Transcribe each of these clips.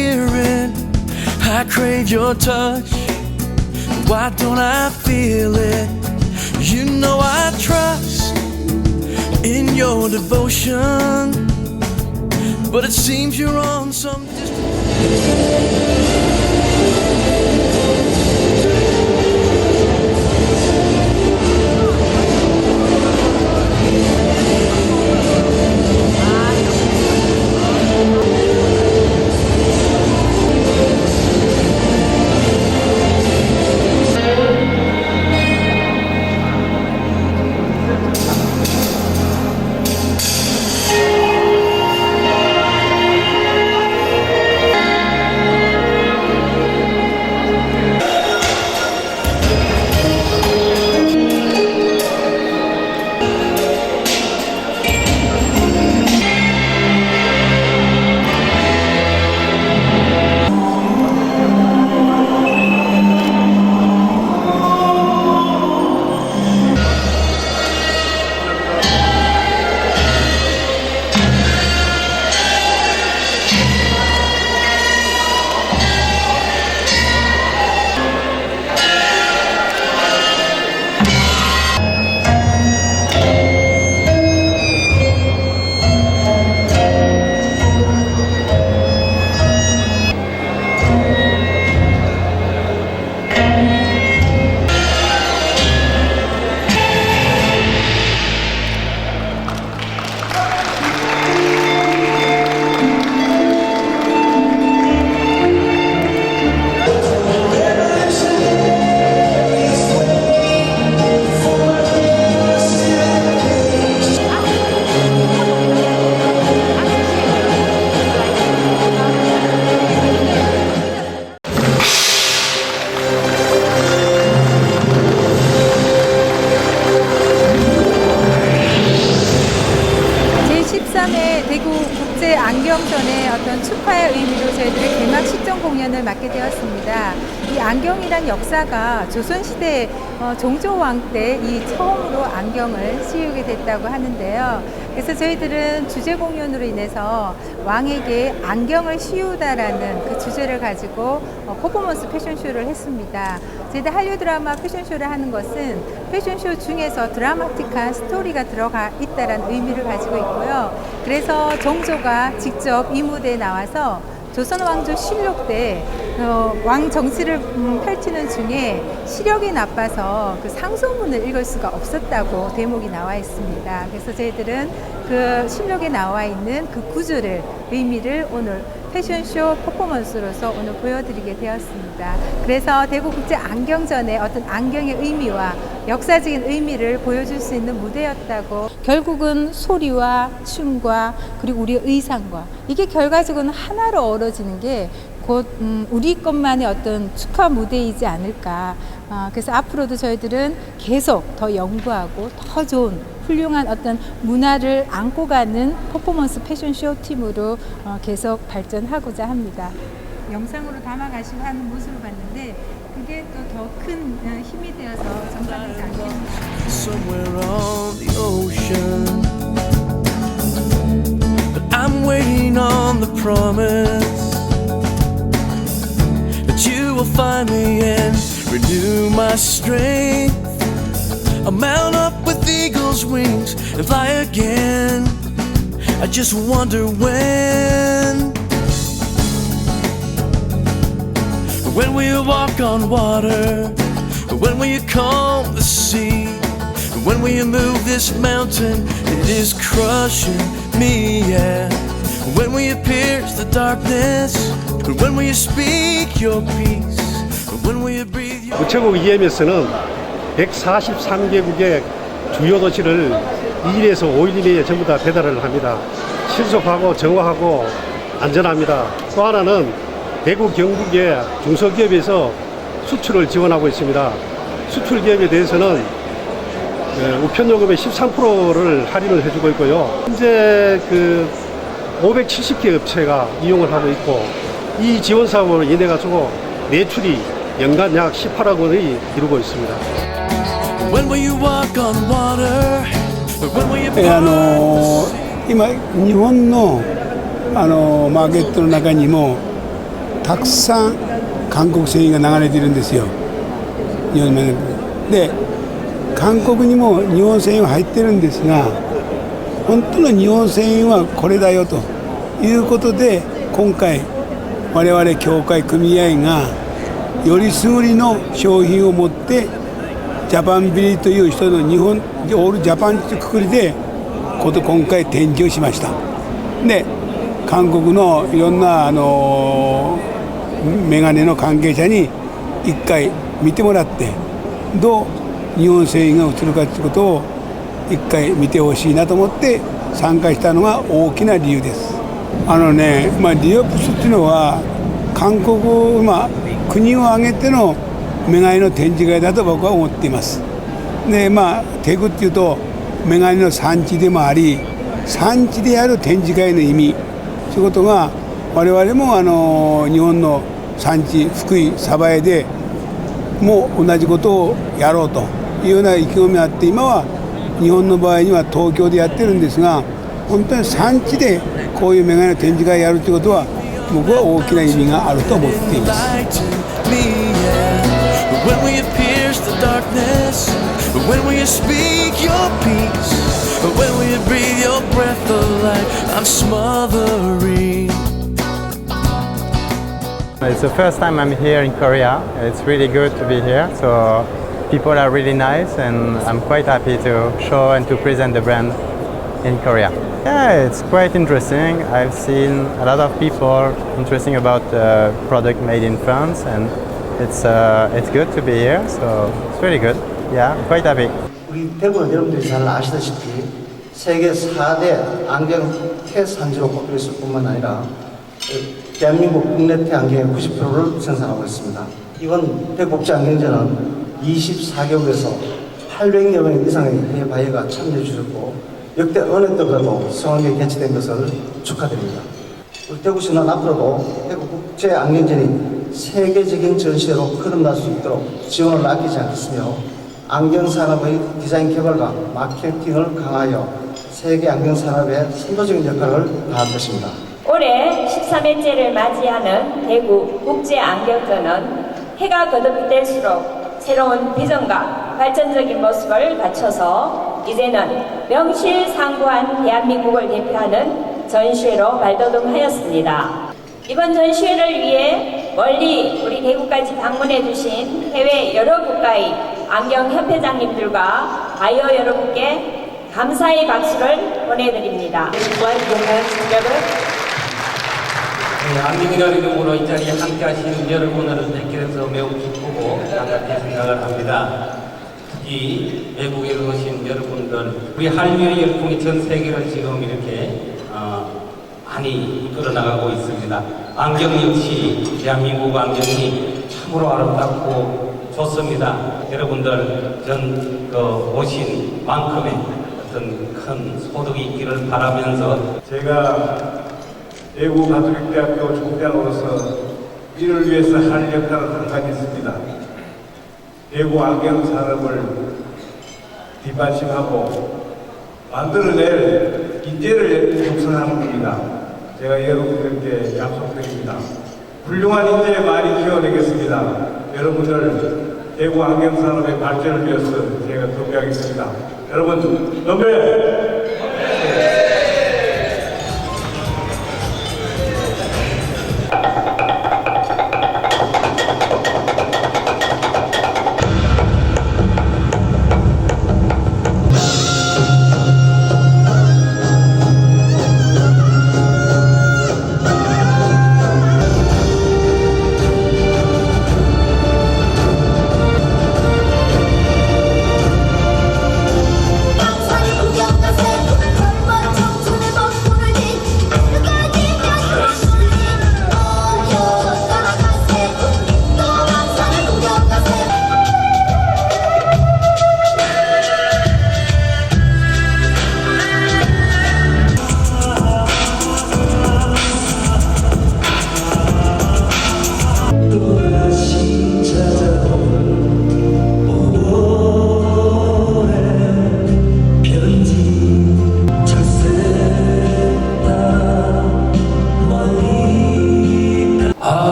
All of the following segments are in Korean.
just can't hear it. I crave your touch. Why don't I feel it? You know I trust in your devotion, but it seems you're on some distant. 되었습니다. 이 안경이란 역사가 조선시대 어, 종조왕 때 이 처음으로 안경을 씌우게 됐다고 하는데요. 그래서 저희들은 주제 공연으로 인해서 왕에게 안경을 씌우다라는 그 주제를 가지고 어, 퍼포먼스 패션쇼를 했습니다. 저희들 한류 드라마 패션쇼를 하는 것은 패션쇼 중에서 드라마틱한 스토리가 들어가 있다는 의미를 가지고 있고요. 그래서 정조가 직접 이 무대에 나와서 조선 왕조 실록 때 어, 왕 정치를 음, 펼치는 중에 시력이 나빠서 그 상소문을 읽을 수가 없었다고 대목이 나와 있습니다. 그래서 저희들은 그 실록에 나와 있는 그 구조를 의미를 오늘 패션쇼 퍼포먼스로서 오늘 보여드리게 되었습니다. 그래서 대구국제 안경전의 어떤 안경의 의미와 역사적인 의미를 보여줄 수 있는 무대였다고 결국은 소리와 춤과 그리고 우리의 의상과 이게 결과적으로는 하나로 어우러지는 게 곧 음, 우리 것만의 어떤 축하 무대이지 않을까. 아, 그래서 앞으로도 저희들은 계속 더 연구하고 더 좋은 훌륭한 어떤 문화를 안고 가는 퍼포먼스 패션쇼 팀으로 어, 계속 발전하고자 합니다. 영상으로 담아가시고 하는 모습을 봤는데 그게 또 더큰 어, 힘이 되어서 않겠나. somewhere will find me and renew my strength. I'll mount up with eagle's wings and fly again. I just wonder when. When will you walk on water? When will you calm the sea? When will you move this mountain? It is crushing me, yeah. When will you pierce the darkness? 우체국 EMS는 143개국의 주요 도시를 2일에서 5일 이내에 전부 다 배달을 합니다. 신속하고 정확하고 안전합니다. 또 하나는 대구 경북의 중소기업에서 수출을 지원하고 있습니다. 수출 기업에 대해서는 어, 우편요금의 13%를 할인을 해주고 있고요. 현재 그 570개 업체가 이용을 하고 있고 이 지원 사업으로 인해 가지고 매출이 연간 약 18억 원을 이루고 있습니 다. あの今日本のあのマーケットの中にもたくさん韓国製品が流れてるんですよ。日本で韓国にも日本製品は入ってるんですが本当の日本製品はこれだよということで今回。我々協会組合がよりすぐりの商品を持ってジャパンビリーという人の日本オールジャパンというくくりでこと今回展示をしました。で韓国のいろんなあのメガネの関係者に一回見てもらってどう日本製品が映るかということを一回見てほしいなと思って参加したのが大きな理由です。あのね、まあ、ディオプスっていうのは韓国、まあ、国を挙げてのメガネの展示会だと僕は思っています。でまあテグっていうとメガネの産地でもあり産地である展示会の意味そういうことが我々もあの日本の産地福井鯖江でも同じことをやろうというような意気込みがあって今は日本の場合には東京でやってるんですが本当に産地でこういうメガネの展示会やるということは僕は大きな意味があると思っています。When will you breathe your breath of life? I'm smothering. It's the first time I'm here in Korea. It's really good to be here. So people are really nice, and I'm quite happy to show and to present the brand in Korea. Yeah, it's quite interesting. I've seen a lot of people interesting about the product made in France, and it's uh, it's good to be here. So it's really good. Yeah, quite happy. 우리 대구는 여러분들이 잘 아시다시피 세계 4대 안경 태산지로 꼽혔을 뿐만 아니라 그 대한민국 국내 태안경의 90%를 생산하고 있습니다. 이번 대국제 안경제는 24개국에서 800여 명 이상의 해외 바이어가 참여해 주셨고 역대 어느 때보다도 성황리에 개최된 것을 축하드립니다. 우리 대구시는 앞으로도 대구 국제 안경제이 세계적인 전시회로 거듭날 수 있도록 지원을 아끼지 않겠으며 안경 산업의 디자인 개발과 마케팅을 강하여 세계 안경 산업의 선도적인 역할을 다할 것입니다. 올해 13회째를 맞이하는 대구 국제 안경전은 해가 거듭될수록 새로운 비전과 발전적인 모습을 갖춰서 이제는 명실상부한 대한민국을 대표하는 전시회로 발돋움하였습니다. 이번 전시회를 위해 멀리 우리 대구까지 방문해 주신 해외 여러 국가의 안경 협회장님들과 바이어 여러분께 감사의 박수를 보내드립니다. 네, 안경이라는 이름으로 이 자리에 함께 하신 여러분을 뵙게 돼서 매우 기쁘고 반갑게 생각을 합니다. 특히 외국에 오신 여러분들, 우리 한류의 열풍이 전 세계를 지금 이렇게 어, 많이 이끌어 나가고 있습니다. 안경 역시 대한민국 안경이 참으로 아름답고 좋습니다. 여러분들 전 그, 오신 만큼의 어떤 큰 소득이 있기를 바라면서 제가 대구 가톨릭대학교 총장으로서 이를 위해서 할 역할은 항상 있습니다. 대구 안경 산업을 뒷받침하고 만들어낼 인재를 육성하는 겁니다. 제가 여러분들께 약속드립니다. 훌륭한 인재 많이 키워내겠습니다. 여러분들 대구 안경 산업의 발전을 위해서 제가 준비하겠습니다. 여러분, 건배!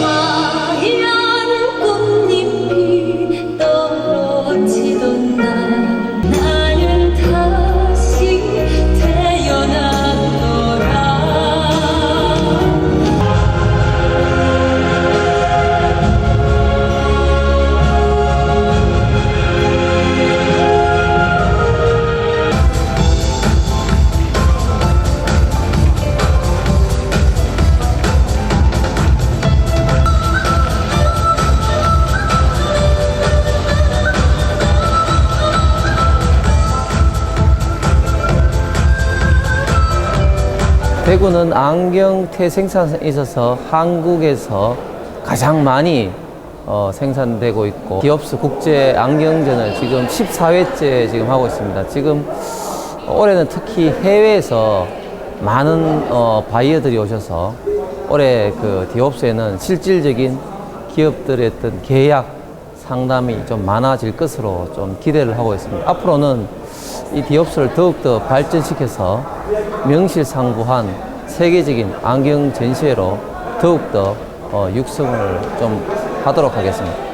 하 대구는 안경테 생산에 있어서 한국에서 가장 많이 어, 생산되고 있고 디옵스 국제 안경전을 지금 14회째 지금 하고 있습니다. 지금 올해는 특히 해외에서 많은 어, 바이어들이 오셔서 올해 그 디옵스에는 실질적인 기업들의 어떤 계약 상담이 좀 많아질 것으로 좀 기대를 하고 있습니다. 앞으로는 이 디옵스를 더욱더 발전시켜서 명실상부한 세계적인 안경 전시회로 더욱더 어, 육성을 좀 하도록 하겠습니다.